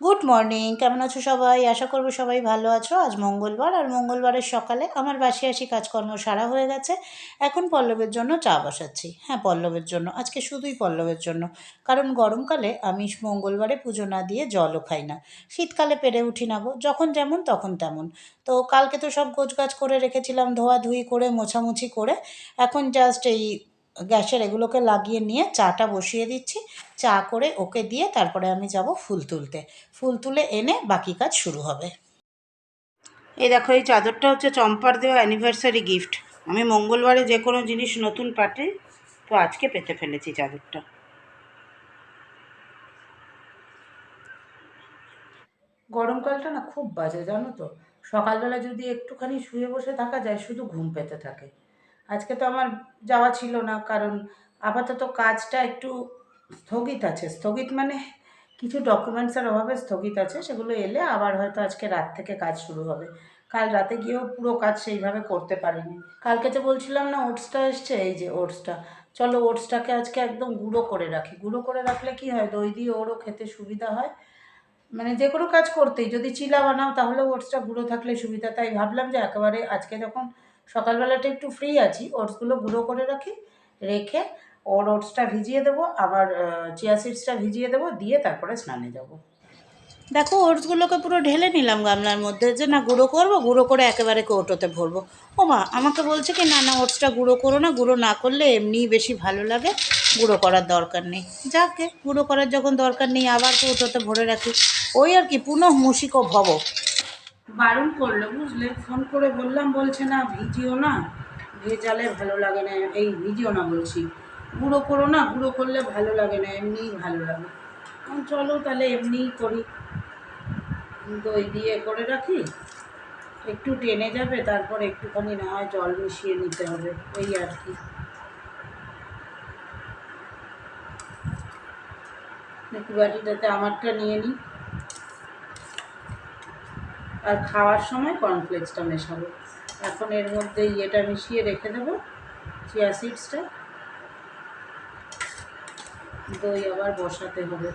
Good morning কেমন আছো সবাই? আশা করব সবাই ভালো আছো। আজ মঙ্গলবার, আর মঙ্গলবারের সকালে আমার বাসি আসি কাজকর্ম সারা হয়ে গেছে। এখন পল্লবের জন্য চা বসাচ্ছি। হ্যাঁ পল্লবের জন্য। আজকে শুধুই পল্লবের জন্য। কারণ গরমকালে আমি মঙ্গলবারে পুজো না দিয়ে জলও খাই না। শীতকালে পেরে উঠি না গো। যখন যেমন, তখন তেমন। তো কালকে তো সব গোছগাছ করে রেখেছিলাম, ধোয়াধুয়ি করে, মোছামুছি করে। এখন জাস্ট এই গ্যাসের এগুলোকে লাগিয়ে নিয়ে চাটা বসিয়ে দিচ্ছি। চা করে ওকে দিয়ে তারপরে আমি যাব ফুল তুলতে। ফুল তুলে এনে বাকি কাজ শুরু হবে। এই দেখো এই চাদরটা হচ্ছে চম্পার দেওয়া অ্যানিভার্সারি গিফট আমি মঙ্গলবারে যে কোনো জিনিস নতুন পাঠে তো আজকে পেতে ফেলেছি চাদরটা। গরমকালটা না খুব বাজে জানো তো? সকালবেলা যদি একটুখানি শুয়ে বসে থাকা যায় শুধু ঘুম পেতে থাকে। আজকে তো আমার যাওয়া ছিল না, কারণ আপাতত কাজটা একটু স্থগিত আছে। স্থগিত মানে কিছু ডকুমেন্টসের অভাবে স্থগিত আছে, সেগুলো এলে আবার হয়তো আজকে রাত থেকে কাজ শুরু হবে। কাল রাতে গিয়েও পুরো কাজ সেইভাবে করতে পারিনি। কালকে যে বলছিলাম না ওটসটা এসছে, এই যে ওটসটা চলো ওটসটাকে আজকে একদম গুঁড়ো করে রাখি। গুঁড়ো করে রাখলে কি হয়, দই দিয়ে ওরও খেতে সুবিধা হয়। মানে যে কোনো কাজ করতেই, যদি চিলা বানাও তাহলে ওটসটা গুঁড়ো থাকলে সুবিধা। তাই ভাবলাম যে একেবারে আজকে যখন সকালবেলাটা একটু ফ্রি আছি। ওটসগুলো গুঁড়ো করে রাখি, রেখে ওর ওটসটা ভিজিয়ে দেবো, আবার চিয়া সিডসটা ভিজিয়ে দেবো, দিয়ে তারপরে স্নানে যাব। দেখো, ওটসগুলোকে পুরো ঢেলে নিলাম গামলার মধ্যে, যে না গুঁড়ো করব, গুঁড়ো করে একেবারে কৌটোতে ভরবো। ও মা, আমাকে বলছে কি, না না, ওটসটা গুঁড়ো করো না, গুঁড়ো না করলে এমনিই বেশি ভালো লাগে, গুঁড়ো করার দরকার নেই। যাকে, গুঁড়ো করার যখন দরকার নেই, আবার কৌটোতে ভরে রাখি। ওই আর কি, পুনঃ মুশিক ভব। বারণ করল, বুঝলে? ফোন করে বললাম, বলছে, না ভিজিও না, ভেজালে ভালো লাগে না। এই ভিজিও না বলছি, গুঁড়ো করো না, গুঁড়ো করলে ভালো লাগে না, এমনিই ভালো লাগে। চলো তাহলে এমনিই করি। দই দিয়ে করে রাখি, একটু টেনে যাবে, তারপর একটুখানি না হয় জল মিশিয়ে নিতে হবে, এই আর কি। দেখি বাটিটাতে আমারটা নিয়ে নিই আর খাওয়ার সময় কর্নফ্লেক্সটা মেশাবো। এখন এর মধ্যে ইয়েটা মিশিয়ে রেখে দেবো চিয়া সিডসটা দই আবার বসাতে হবে।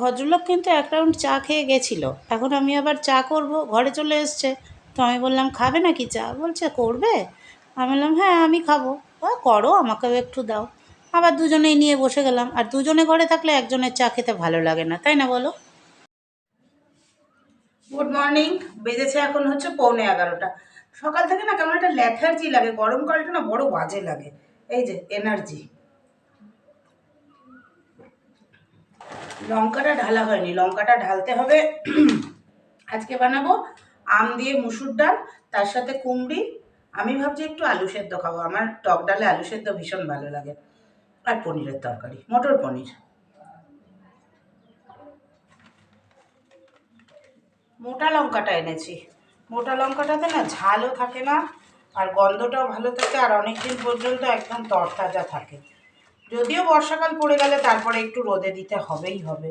ভদ্রলোক কিন্তু এক রাউন্ড চা খেয়ে গেছিল। এখন আমি আবার চা করব, ঘরে চলে এসছে। তো আমি বললাম, খাবে নাকি চা? বলছে, করবে। আমি বললাম হ্যাঁ আমি খাব। করো, আমাকেও একটু দাও। আবার দুজনেই নিয়ে বসে গেলাম। আর দুজনে ঘরে থাকলে একজনের চা খেতে ভালো লাগে না, তাই না বলো? গুড মর্নিং বেজেছে এখন হচ্ছে পৌনে এগারোটা। সকাল থেকে না কেমন একটা ল্যাথার্জি লাগে গরমকালটা না বড় বাজে লাগে। এই যে এনার্জি লঙ্কাটা ঢালা হয়নি। লঙ্কাটা ঢালতে হবে। আজকে বানাবো আম দিয়ে মুসুর ডাল, তার সাথে কুমড়ি। আমি ভাবছি একটু আলু সেদ্ধ খাব। আমার টক ডালে আলু সেদ্ধ ভীষণ ভালো লাগে। আর পনিরের তরকারি, মটর পনির। মোটা লঙ্কাটা এনেছি। মোটা লঙ্কাটাতে না ঝালও থাকে না, আর গন্ধটাও ভালো থাকে, আর অনেক দিন পর্যন্ত একদম তরতাজা থাকে। যদিও বর্ষাকাল পড়ে গেলে তারপরে একটু রোদে দিতে হবেই হবে।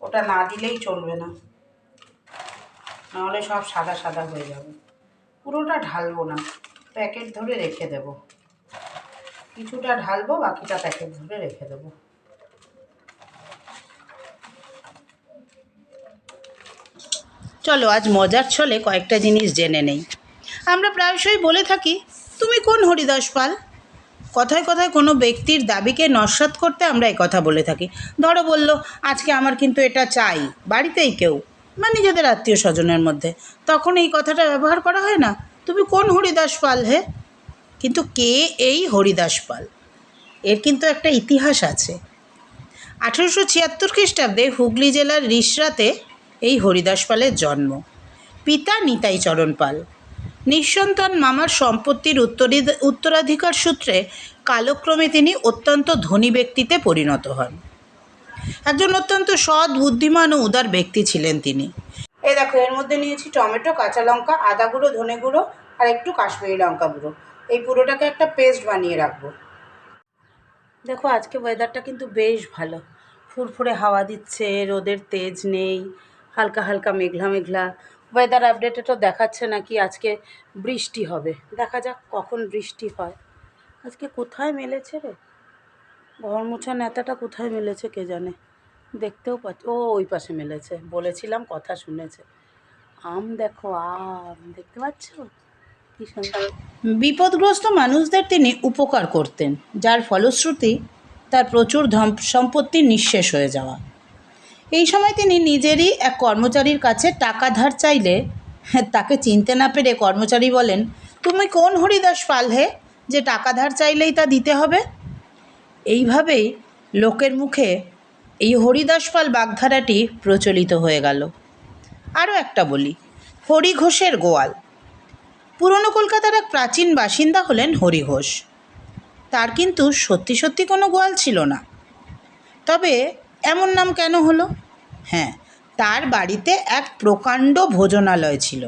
ওটা না দিলেই চলবে না। নাহলে সব সাদা সাদা হয়ে যাবে। পুরোটা ঢালবো না, প্যাকেট ধরে রেখে দেব। কিছুটা ঢালবো, বাকিটা প্যাকেট ধরে রেখে দেবো। চলো, আজ মজার ছলে কয়েকটা জিনিস জেনে নেই। আমরা প্রায়শই বলে থাকি, তুমি কোন হরিদাস পাল? কথায় কথায় কোনো ব্যক্তির দাবিকে নস্বাত করতে আমরা কথা বলে থাকি। ধরো বলল, আজকে আমার কিন্তু এটা চাই, বাড়িতেই কেউ, বা নিজেদের আত্মীয় স্বজনের মধ্যে। তখন এই কথাটা ব্যবহার করা হয় না? তুমি কোন হরিদাস পাল হে? কিন্তু কে এই হরিদাস পাল? এর কিন্তু একটা ইতিহাস আছে। আঠেরোশো ছিয়াত্তর খ্রিস্টাব্দে হুগলি জেলার রিসরাতে এই হরিদাস পালের জন্ম। পিতা নিতাই চরণ পাল। নিঃসন্তান মামার সম্পত্তির উত্তরি উত্তরাধিকার সূত্রে কালক্রমে তিনি অত্যন্ত ধনী ব্যক্তিতে পরিণত হন। একজন অত্যন্ত সৎ, বুদ্ধিমান ও উদার ব্যক্তি ছিলেন তিনি। এই দেখো, এর মধ্যে নিয়েছি টমেটো, কাঁচা লঙ্কা, আদা গুঁড়ো, ধনে গুঁড়ো আর একটু কাশ্মীরি লঙ্কা গুঁড়ো। এই পুরোটাকে একটা পেস্ট বানিয়ে রাখব। দেখো, আজকে ওয়েদারটা কিন্তু বেশ ভালো। ফুরফুরে হাওয়া দিচ্ছে, রোদের তেজ নেই, হালকা হালকা মেঘলা মেঘলা। ওয়েদার আপডেটে তো দেখাচ্ছে নাকি আজকে বৃষ্টি হবে। দেখা যাক কখন বৃষ্টি হয়। আজকে কোথায় মেলেছে রে? ঘর মোছা নেতাটা কোথায় মেলেছে কে জানে? দেখতেও পাচ্ছি ও ওই পাশে মেলেছে। বলেছিলাম কথা শুনেছে। আম দেখো, আম। দেখতে পাচ্ছ? বিপদগ্রস্ত মানুষদের তিনি উপকার করতেন। যার ফলশ্রুতি তার প্রচুর সম্পত্তি নিঃশেষ হয়ে যাওয়া। এই সময় তিনি নিজেরই এক কর্মচারীর কাছে টাকা ধার চাইলে হ্যাঁ, তাকে চিনতে না পেরে কর্মচারী বলেন তুমি কোন হরিদাস পাল হে যে টাকা ধার চাইলেই তা দিতে হবে? এইভাবেই লোকের মুখে এই হরিদাস পাল বাগধারাটি প্রচলিত হয়ে গেল। আরও একটা বলি হরি ঘোষের গোয়াল। পুরনো কলকাতার এক প্রাচীন বাসিন্দা হলেন হরি ঘোষ। তার কিন্তু সত্যি সত্যি কোনো গোয়াল ছিল না। তবে এমন নাম কেন হলো? হ্যাঁ তার বাড়িতে এক প্রকাণ্ড ভোজনালয় ছিল,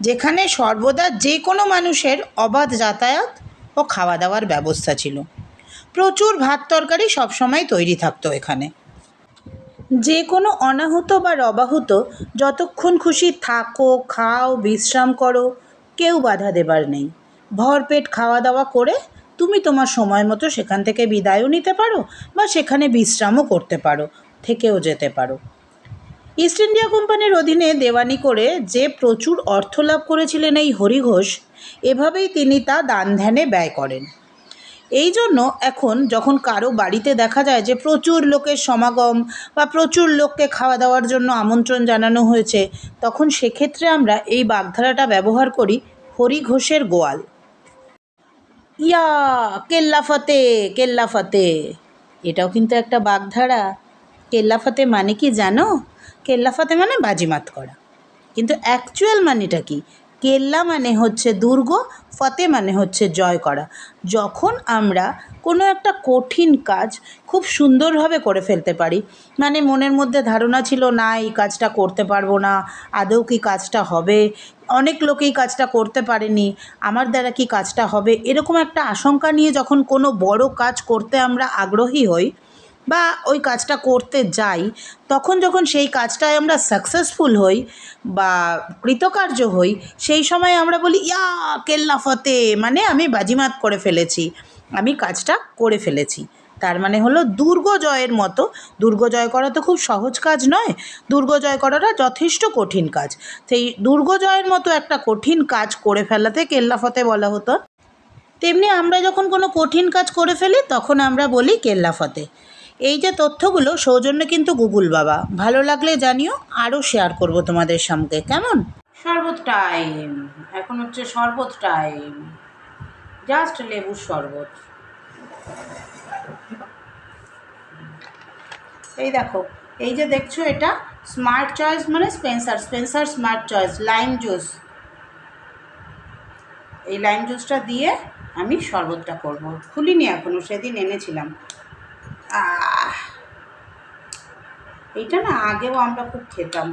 যেখানে সর্বদা যে কোনো মানুষের অবাধ যাতায়াত ও খাওয়া দাওয়ার ব্যবস্থা ছিল। প্রচুর ভাত তরকারি সবসময় তৈরি থাকতো এখানে। যে কোনো অনাহুত বা রবাহুত যতক্ষণ খুশি থাকো, খাও, বিশ্রাম করো, কেউ বাধা দেবার নেই। ভরপেট খাওয়া দাওয়া করে তুমি তোমার সময় মতো সেখান থেকে বিদায়ও নিতে পারো বা সেখানে বিশ্রামও করতে পারো, থেকেও যেতে পারো। ইস্ট ইন্ডিয়া কোম্পানির অধীনে দেওয়ানি করে যে প্রচুর অর্থ লাভ করেছিলেন এই হরিঘোষ, এভাবেই তিনি তা দান ধ্যানে ব্যয় করেন। এই জন্য এখন যখন কারও বাড়িতে দেখা যায় যে প্রচুর লোকের সমাগম বা প্রচুর লোককে খাওয়া দাওয়ার জন্য আমন্ত্রণ জানানো হয়েছে, তখন সেক্ষেত্রে আমরা এই বাগধারাটা ব্যবহার করি হরিঘোষের গোয়াল। ইয়া, কেল্লা ফতে কেল্লা ফতে। এটাও কিন্তু একটা বাগধারা। কেল্লা ফতে মানে কি জানো? কেল্লা ফতে মানে বাজিমাত করা। কিন্তু অ্যাকচুয়াল মানেটা কি? কেল্লা মানে হচ্ছে দুর্গ, ফতে মানে হচ্ছে জয় করা। যখন আমরা কোনো একটা কঠিন কাজ খুব সুন্দরভাবে করে ফেলতে পারি মানে মনের মধ্যে ধারণা ছিল, না, এই কাজটা করতে পারব না, আদৌ কি কাজটা হবে? অনেক লোকেই কাজটা করতে পারেনি, আমার দ্বারা কি কাজটা হবে? এরকম একটা আশঙ্কা নিয়ে যখন কোনো বড় কাজ করতে আমরা আগ্রহী হই বা ওই কাজটা করতে যাই, তখন যখন সেই কাজটায় আমরা সাকসেসফুল হই বা কৃতকার্য হই, সেই সময় আমরা বলি, ইয়া কেল্লা ফতে মানে আমি বাজিমাত করে ফেলেছি, আমি কাজটা করে ফেলেছি। তার মানে হলো দুর্গ জয়ের মতো। দুর্গ জয় করা তো খুব সহজ কাজ নয় দুর্গ জয় করাটা যথেষ্ট কঠিন কাজ। সেই দুর্গ জয়ের মতো একটা কঠিন কাজ করে ফেলাতে কেল্লা ফতে বলা হতো। তেমনি আমরা যখন কোনো কঠিন কাজ করে ফেলি, তখন আমরা বলি কেল্লা ফতে এই যে তথ্যগুলো, সৌজন্য কিন্তু গুগল বাবা। ভালো লাগলে জানিও, আরও শেয়ার করব তোমাদের সঙ্গে কেমন? শরবত টাইম এখন হচ্ছে শরবত টাইম জাস্ট লেবুর শরবত। এই দেখো, এই যে দেখছ এটা স্মার্ট চয়েস মানে Spencer Spencer smart choice lime juice এই লাইম জুসটা দিয়ে আমি শরবতটা করব। খুলিনি এখনও সেদিন এনেছিলাম। এইটা না আগেও আমরা খুব খেতাম।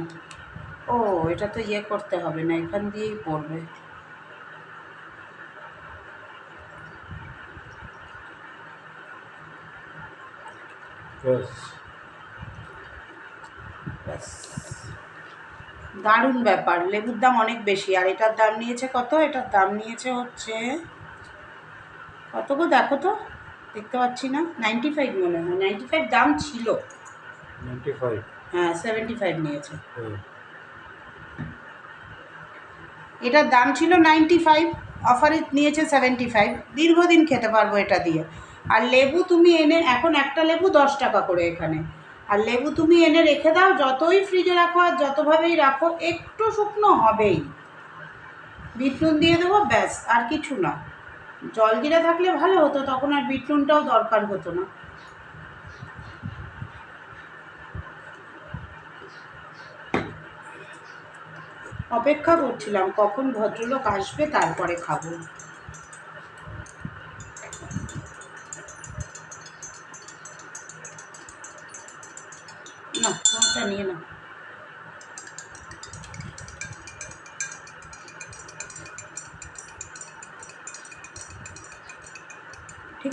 ও এটা তো ইয়ে করতে হবে না এখান দিয়েই পড়বে। দারুণ ব্যাপার লেবুর দাম অনেক বেশি আর এটার দাম নিয়েছে কত? এটার দাম নিয়েছে হচ্ছে কত গো দেখো তো? দেখতে পাচ্ছি না। নাইনটি ফাইভ মনে হয়। নাইনটি ফাইভ দাম ছিল। নাইনটি ফাইভ হ্যাঁ সেভেন্টি ফাইভ নিয়েছে এটার দাম ছিল নাইনটি ফাইভ অফারে নিয়েছে সেভেন্টি ফাইভ দীর্ঘদিন খেতে পারব এটা দিয়ে। আর লেবু তুমি এনে এখন একটা লেবু দশ টাকা করে এখানে। আর লেবু তুমি এনে রেখে দাও যতই ফ্রিজে রাখো আর যতভাবেই রাখো একটু শুকনো হবেই। বিটনুন দিয়ে দেবো ব্যাস আর কিছু না। জল জিরা থাকলে ভালো হতো, তখন আর বিট নুনটাও দরকার হতো না। অপেক্ষা করছিলাম কখন ভদ্রলোক আসবে, তারপরে খাব। না নিয়ে নাও।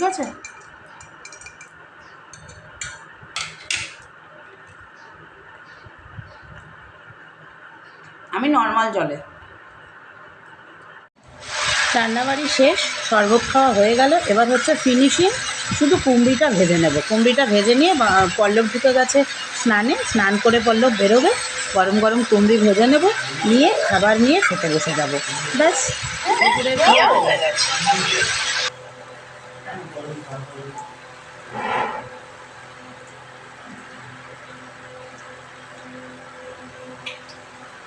ঠিক আছে? আমি নর্মাল জলে। রান্নাবাড়ি শেষ শরবত খাওয়া হয়ে গেল। এবার হচ্ছে ফিনিশিং শুধু কুমড়িটা ভেজে নেব। কুমড়িটা ভেজে নিয়ে পল্লব ঢুকে গেছে স্নানে স্নান করে পল্লব বেরোবে। গরম গরম কুমড়ি ভেজে নেব নিয়ে খাবার নিয়ে খেতে বসে যাব। ব্যাস দুপুরের খাওয়া হয়ে গেছে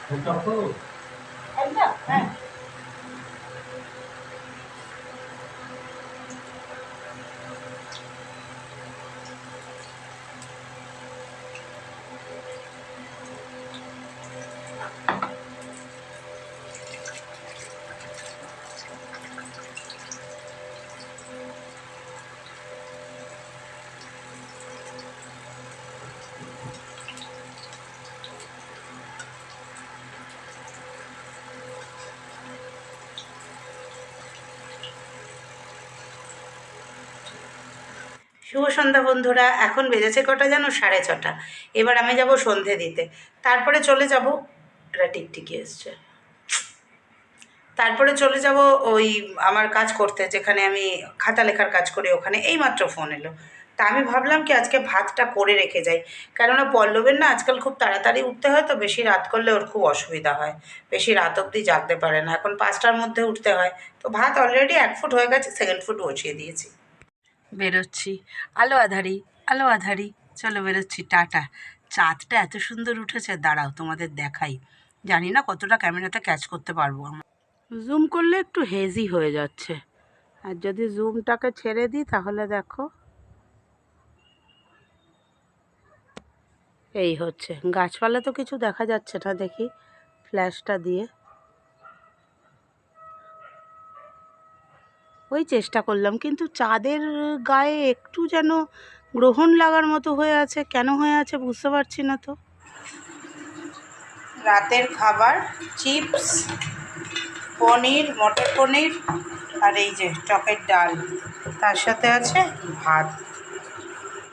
একদম হ্যাঁ শুভ সন্ধ্যা বন্ধুরা, এখন বেজেছে কটা জানো? সাড়ে ছটা। এবার আমি যাব সন্ধে দিতে। তারপরে চলে যাব এটা টিকটিকি এসছে। তারপরে চলে যাব ওই আমার কাজ করতে, যেখানে আমি খাতা লেখার কাজ করি, ওখানে। এইমাত্র ফোন এলো। তা আমি ভাবলাম কি, আজকে ভাতটা করে রেখে যাই। কেননা পল্লবের না আজকাল খুব তাড়াতাড়ি উঠতে হয়, তো বেশি রাত করলে ওর খুব অসুবিধা হয়। বেশি রাত অবধি জাগতে পারে না। এখন পাঁচটার মধ্যে উঠতে হয়। তো ভাত অলরেডি এক ফুট হয়ে গেছে সেকেন্ড ফুট বসিয়ে দিয়েছি। বেরোচ্ছি। আলো আধারি আলো আধারি। চলো বেরোচ্ছি, টাটা। চাঁদটা এত সুন্দর উঠেছে, দাঁড়াও তোমাদের দেখাই। জানি না কতটা ক্যামেরাতে ক্যাচ করতে পারব আমরা। জুম করলে একটু হেজি হয়ে যাচ্ছে। আর যদি জুমটাকে ছেড়ে দিই, তাহলে দেখো। এই হচ্ছে। গাছপালা তো কিছু দেখা যাচ্ছে না দেখি ফ্ল্যাশটা দিয়ে। ওই চেষ্টা করলাম। কিন্তু চাঁদের গায়ে একটু যেন গ্রহণ লাগার মতো হয়ে আছে। কেন হয়ে আছে বুঝতে পারছি না তো। রাতের খাবার, চিপস, পনির, মটর পনির আর এই যে চকের ডাল। তার সাথে আছে ভাত।